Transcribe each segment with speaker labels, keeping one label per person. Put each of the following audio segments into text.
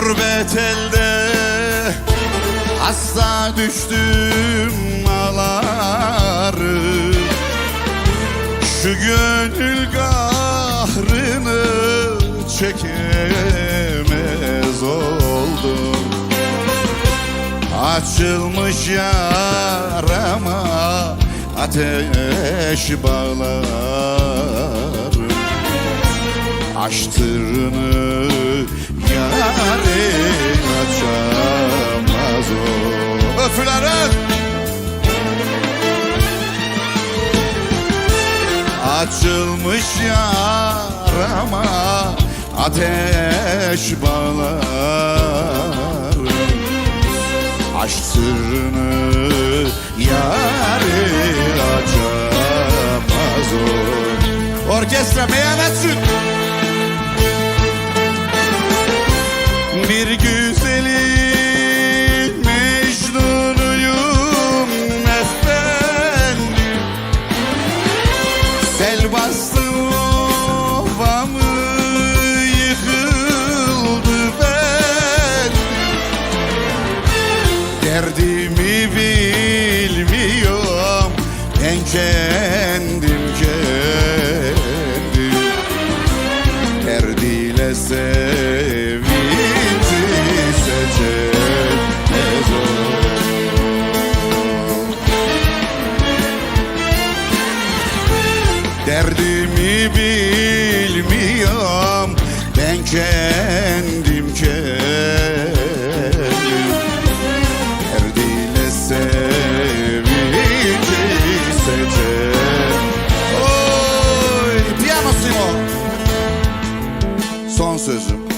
Speaker 1: Gurbet elde. Hasta düştüm ağlarım Şu gönül kahrını çekemez oldum. Açılmış yarama ateş bağlarım Aştırını Öpülerin Açılmış yarama ateş bağlarım Aşk sırrını Derdiyle sevinci seçemez o Derdimi bilmiyorum ben kendim sözüm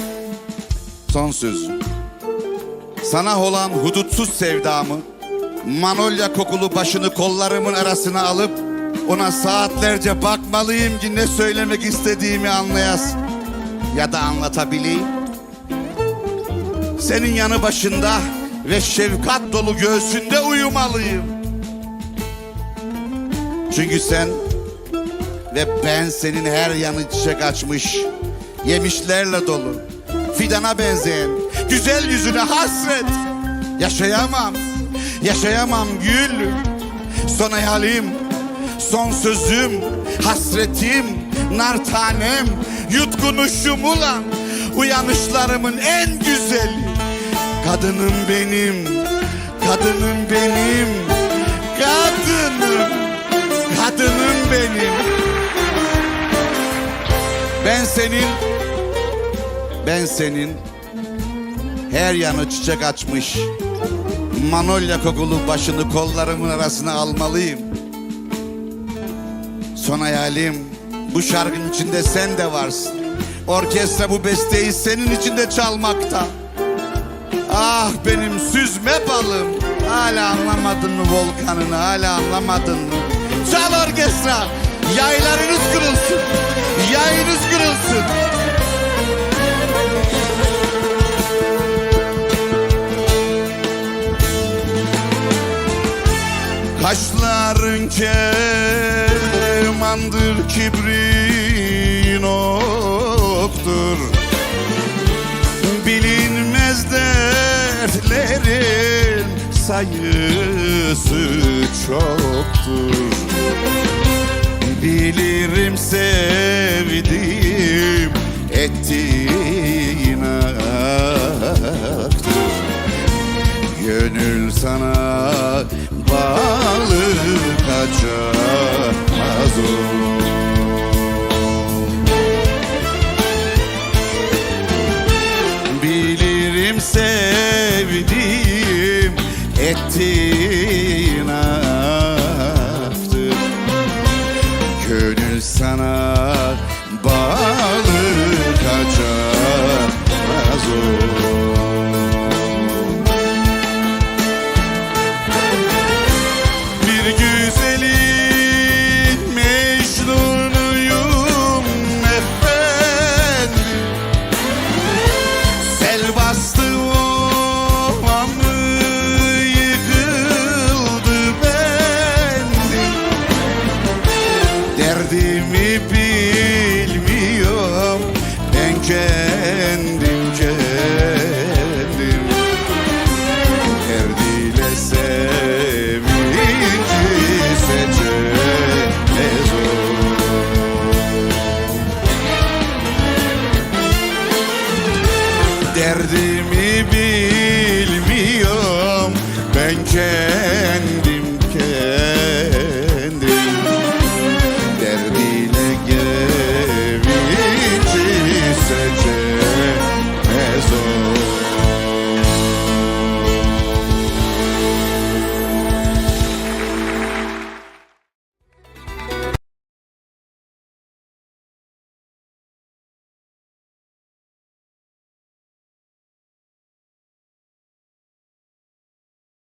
Speaker 1: Son sözüm Sana olan hudutsuz sevdamı Manolya kokulu başını kollarımın arasına alıp ona saatlerce bakmalıyım ki ne söylemek istediğimi anlayasın. Ya da anlatabileyim. Senin yanı başında ve şefkat dolu göğsünde uyumalıyım. Çünkü sen ve ben senin her yanı çiçek açmış, yemişlerle dolu, fidana benzeyen, güzel yüzüne hasret. Yaşayamam, yaşayamam gül. Son hayalim, son sözüm, hasretim, nar tanem, yutkunuşum ulan. Uyanışlarımın en güzeli. Kadınım benim, kadınım benim, kadınım, kadınım benim. Ben senin, ben senin her yanı çiçek açmış Manolya kokulu başını kollarımın arasına almalıyım. Son hayalim bu şarkının içinde sen de varsın. Orkestra bu besteyi senin içinde çalmakta. Ah benim süzme balım Hala anlamadın mı volkanını hala anlamadın mı? Çal orkestra Yaylarınız kırılsın Yayınız kırılsın Kaşların kemandır kibrin oktur. Bilinmez dertlerin sayısı çoktur. Bilirim sevdiğim tears. tükendim Erdiyle sevinci seçemez Derdimi bilmiyorum. Ben kendim